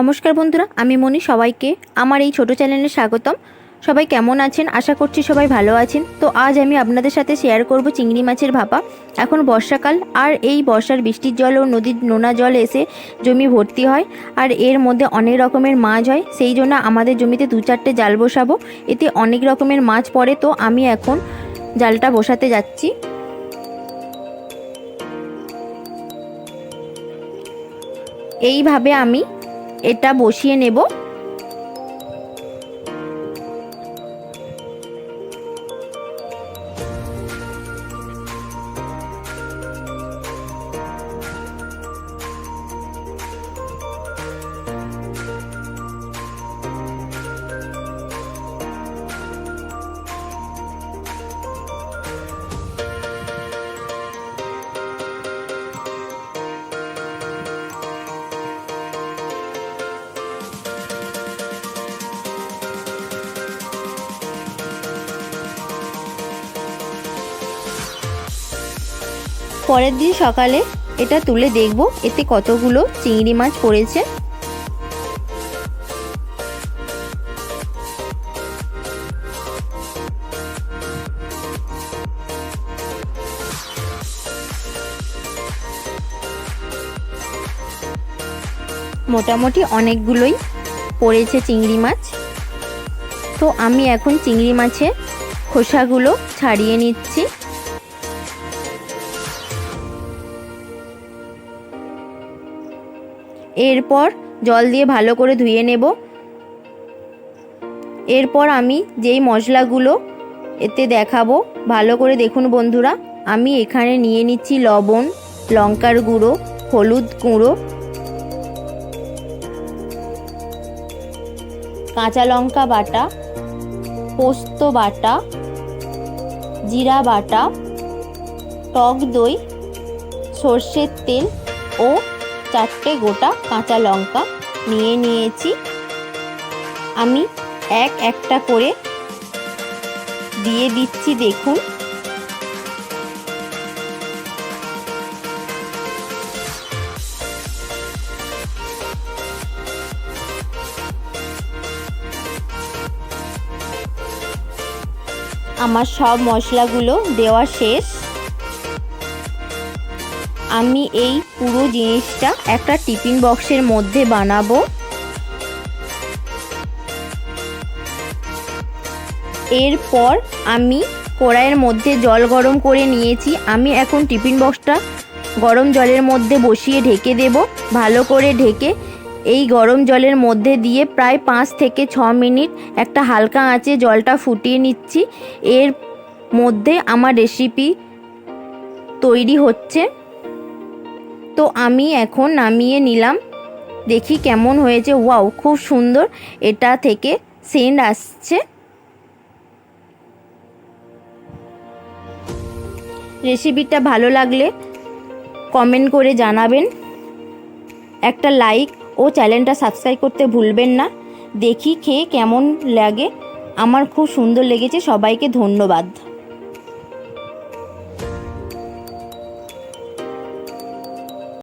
নমস্কার বন্ধুরা, আমি মনি সবাইকে। আমার এই ছোট চ্যানেলে স্বাগতম। সবাই কেমন আছেন? আশা করছি সবাই ভালো আছেন। তো আজ আমি আপনাদের সাথে শেয়ার করব চিংড়ি মাছের ভাপা। এখন বর্ষাকাল, আর এই বর্ষার বৃষ্টির জল ও নদীর নোনা জল এসে জমি ভর্তি হয়, আর এর মধ্যে অনেক রকমের মাছ হয়। সেই জন্য আমাদের জমিতে দু চারটে জাল বসাবো। এতে অনেক রকমের মাছ পড়ে, তো আমি এখন জালটা বসাতে যাচ্ছি। এইভাবে আমি এটা বসিয়ে নেব। পরের দিন সকালে এটা তুলে দেখব, এতে কতগুলো চিংড়ি মাছ পড়েছে। মোটামুটি অনেকগুলোই পড়েছে চিংড়ি মাছ। তো আমি এখন চিংড়ি মাছের খোসাগুলো ছাড়িয়ে নিচ্ছি। এরপর জল দিয়ে ভালো করে ধুয়ে নেব। এরপর আমি যেই মশলাগুলো এতে দেখাবো, ভালো করে দেখুন বন্ধুরা, আমি এখানে নিয়ে নিচ্ছি লবণ, লঙ্কার গুঁড়ো, হলুদ গুঁড়ো, কাঁচা লঙ্কা বাটা, পোস্ত বাটা, জিরা বাটা, টক দই, সর্ষের তেল ও চারটে গোটা কাঁচা লঙ্কা নিয়ে নিয়েছি। আমি এক একটা করে দিয়ে দিচ্ছি, দেখুন। আমার সব মশলাগুলো দেওয়া শেষ। আমি এই পুরো জিনিসটা একটা টিফিন বক্সের মধ্যে বানাবো। এরপর আমি কড়াইয়ের মধ্যে জল গরম করে নিয়েছি। আমি এখন টিফিন বক্সটা গরম জলের মধ্যে বসিয়ে ঢেকে দেব। ভালো করে ঢেকে এই গরম জলের মধ্যে দিয়ে প্রায় পাঁচ থেকে ছ মিনিট একটা হালকা আঁচে জলটা ফুটিয়ে নিচ্ছি। এর মধ্যে আমার রেসিপি তৈরি হচ্ছে। তো আমি এখন নামিয়ে নিলাম। দেখি কেমন হয়েছে। ওয়াও, খুব সুন্দর। এটা থেকে সেন্ট আসছে। রেসিপিটা ভালো লাগলে কমেন্ট করে জানাবেন। একটা লাইক ও চ্যানেলটা সাবস্ক্রাইব করতে ভুলবেন না। দেখি খেয়ে কেমন লাগে। আমার খুব সুন্দর লেগেছে। সবাইকে ধন্যবাদ।